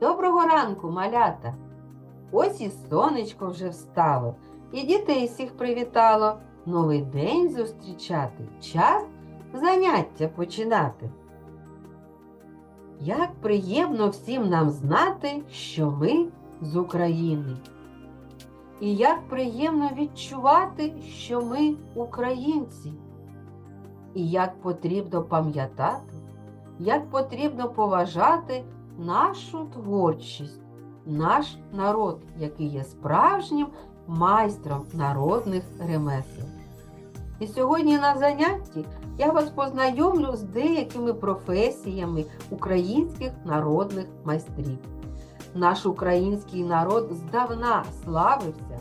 Доброго ранку, малята! Ось і сонечко вже встало, і дітей всіх привітало. Новий день зустрічати, час заняття починати. Як приємно всім нам знати, що ми з України. І як приємно відчувати, що ми українці. І як потрібно пам'ятати, як потрібно поважати нашу творчість, наш народ, який є справжнім майстром народних ремесел. І сьогодні на занятті я вас познайомлю з деякими професіями українських народних майстрів. Наш український народ здавна славився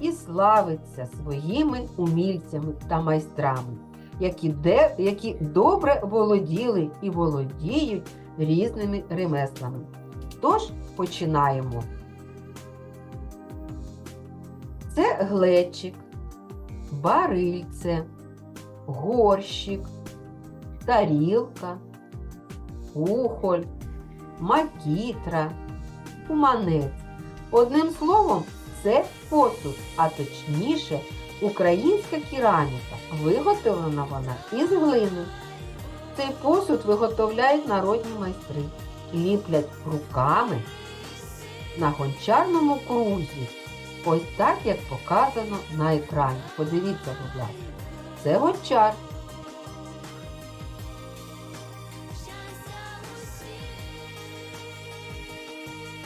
і славиться своїми умільцями та майстрами, які, де, які добре володіли і володіють різними ремеслами. Тож починаємо. Це глечик, барильце, горщик, тарілка, кухоль, макітра, куманець. Одним словом, це посуд, а точніше, українська кераміка. Виготовлена вона із глини. Цей посуд виготовляють народні майстри, ліплять руками на гончарному крузі. Ось так, як показано на екрані. Подивіться, будь ласка. Це гончар.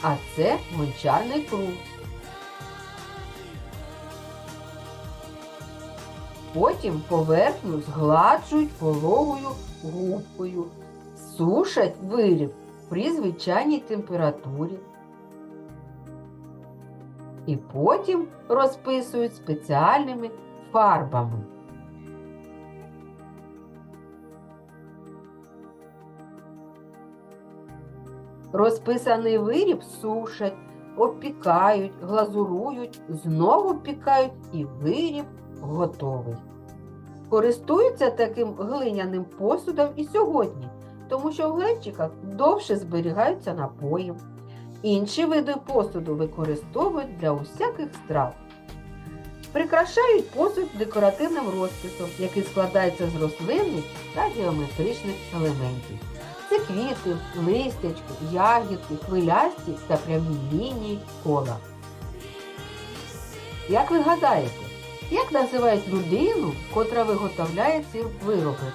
А це гончарний круг. Потім поверхню згладжують вологою губкою, сушать виріб при звичайній температурі. І потім розписують спеціальними фарбами. Розписаний виріб сушать, обпікають, глазурують, знову обпікають і виріб готовий. Користуються таким глиняним посудом і сьогодні, тому що в глечиках довше зберігаються напої. Інші види посуду використовують для усяких страв. Прикрашають посуд декоративним розписом, який складається з рослинних та геометричних елементів. Це квіти, листячки, ягідки, хвилясті та прямі лінії кола. Як ви гадаєте, як називають людину, котра виготовляє ці вироби?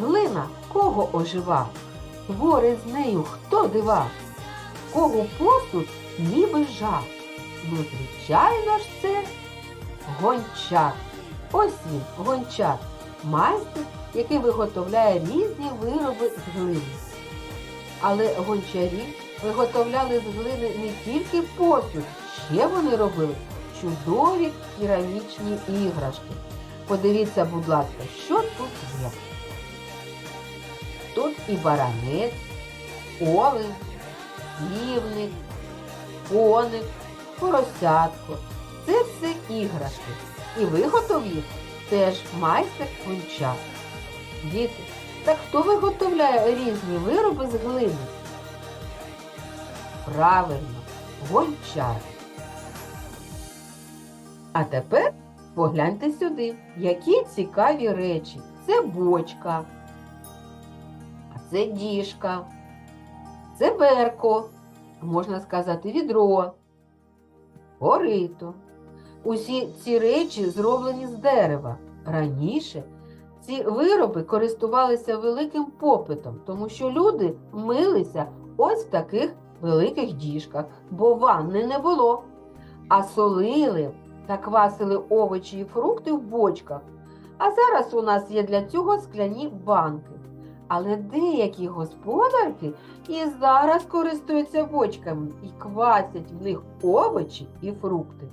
Глина кого ожива? Твори з нею хто дива? Кого посуд ніби жах? Ну, звичайно ж, це гончар. Ось він, гончар, майстер, який виготовляє різні вироби з глини. Але гончарі виготовляли з глини не тільки посуд, ще вони робили чудові керамічні іграшки. Подивіться, будь ласка, що тут є. Тут і баранець, олень, півник, коник, поросятко. Це все іграшки. І виготов їх теж майстер гончар. Діти, так хто виготовляє різні вироби з глини? Правильно, гончар. А тепер погляньте сюди, які цікаві речі. Це бочка, а це діжка, це берко, можна сказати, відро, корито. Усі ці речі зроблені з дерева. Раніше ці вироби користувалися великим попитом, тому що люди милися ось в таких великих діжках, бо ванни не було. А солили та квасили овочі і фрукти в бочках. А зараз у нас є для цього скляні банки. Але деякі господарки і зараз користуються бочками і квасять в них овочі і фрукти.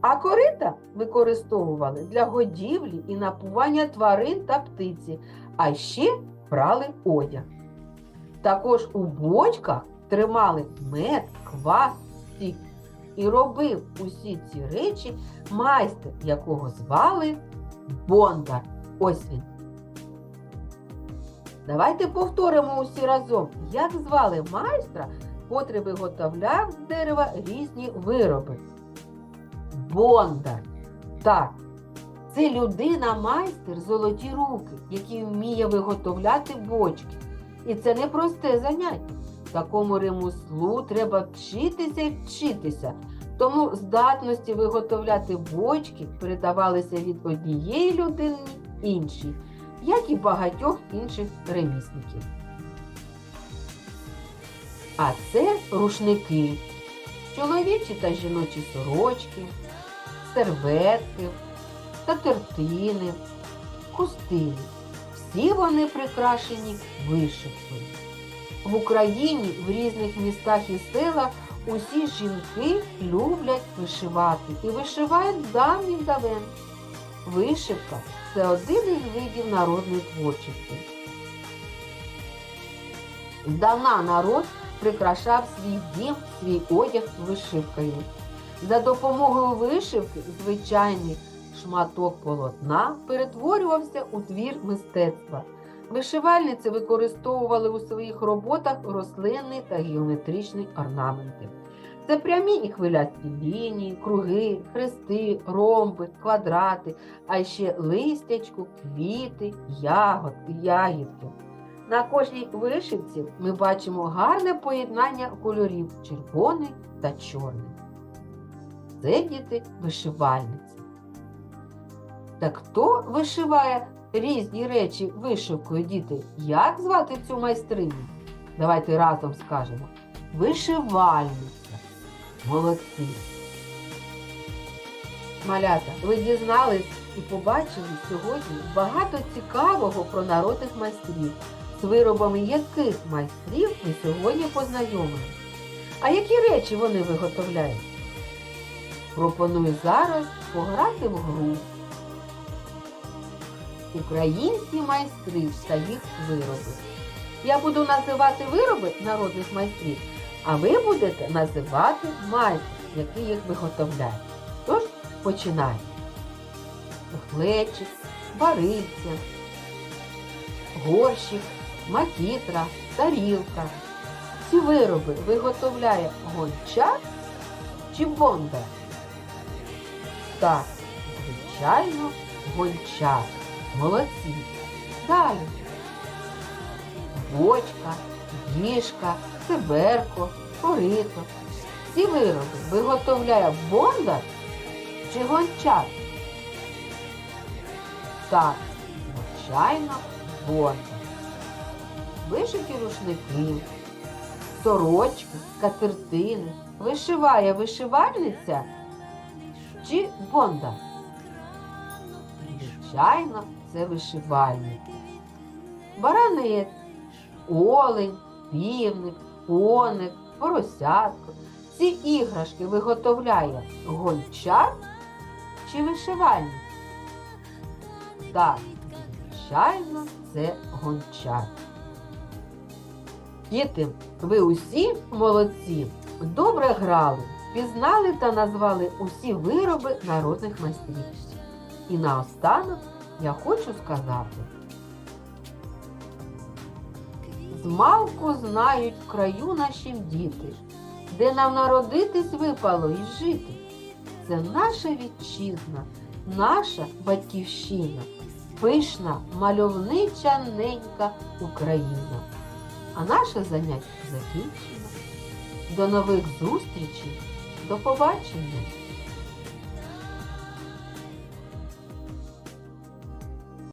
А корита використовували для годівлі і напування тварин та птиці, а ще прали одяг. Також у бочках тримали мед, квас, сік і робив усі ці речі майстер, якого звали Бондар. Ось він. Давайте повторимо усі разом, як звали майстра, котрий виготовляв з дерева різні вироби. Бондар. Так, це людина-майстер золоті руки, який вміє виготовляти бочки. І це не просте заняття. Такому ремеслу треба вчитися і вчитися. Тому здатності виготовляти бочки передавалися від однієї людини іншій, як і багатьох інших ремісників. А це рушники, чоловічі та жіночі сорочки, серветки, скатертини, хустини. Всі вони прикрашені вишивкою. В Україні в різних містах і селах усі жінки люблять вишивати і вишивають давніх давен. Вишивка це один із видів народної творчості. Здавна народ прикрашав свій дім, свій одяг вишивкою. За допомогою вишивки звичайний шматок полотна перетворювався у твір мистецтва. Вишивальниці використовували у своїх роботах рослинні та геометричні орнаменти. Це прямі і хвилясті лінії, круги, хрести, ромби, квадрати, а ще листячку, квіти, ягод, ягідки. На кожній вишивці ми бачимо гарне поєднання кольорів червоний та чорний. Це діти вишивальниці. Так хто вишиває різні речі вишивкою, діти? Як звати цю майстриню? Давайте разом скажемо. Вишивальниця. Молодці. Малята, ви дізнались і побачили сьогодні багато цікавого про народних майстрів, з виробами яких майстрів ми сьогодні познайомилися. А які речі вони виготовляють? Пропоную зараз пограти в гру. Українські майстри та їх вироби. Я буду називати вироби народних майстрів, а ви будете називати майстер, який їх виготовляє. Тож починаємо. Глечик, барильця, горщик, макітра, тарілка. Ці вироби виготовляє гончар чи бондар? Так, звичайно, гончар. Молодці. Далі. Бочка, діжка, циберко, корито. Ці вироби виготовляє бондар чи гончар? Так, звичайно, бондар. Вишиті рушники, сорочки, скатертини. Вишиває вишивальниця чи бондар? Звичайно, це вишивальник. Баранець, олень, півник, коник, поросятко. Ці іграшки виготовляє гончар чи вишивальник? Так, звичайно, це гончар. Діти, ви усі молодці, добре грали, пізнали та назвали усі вироби народних майстрів. І наостанок я хочу сказати. Змалку знають в краю наші діти, де нам народитись випало і жити. Це наша вітчизна, наша батьківщина, пишна, мальовнича ненька Україна. А наше заняття закінчено. До нових зустрічей, до побачення!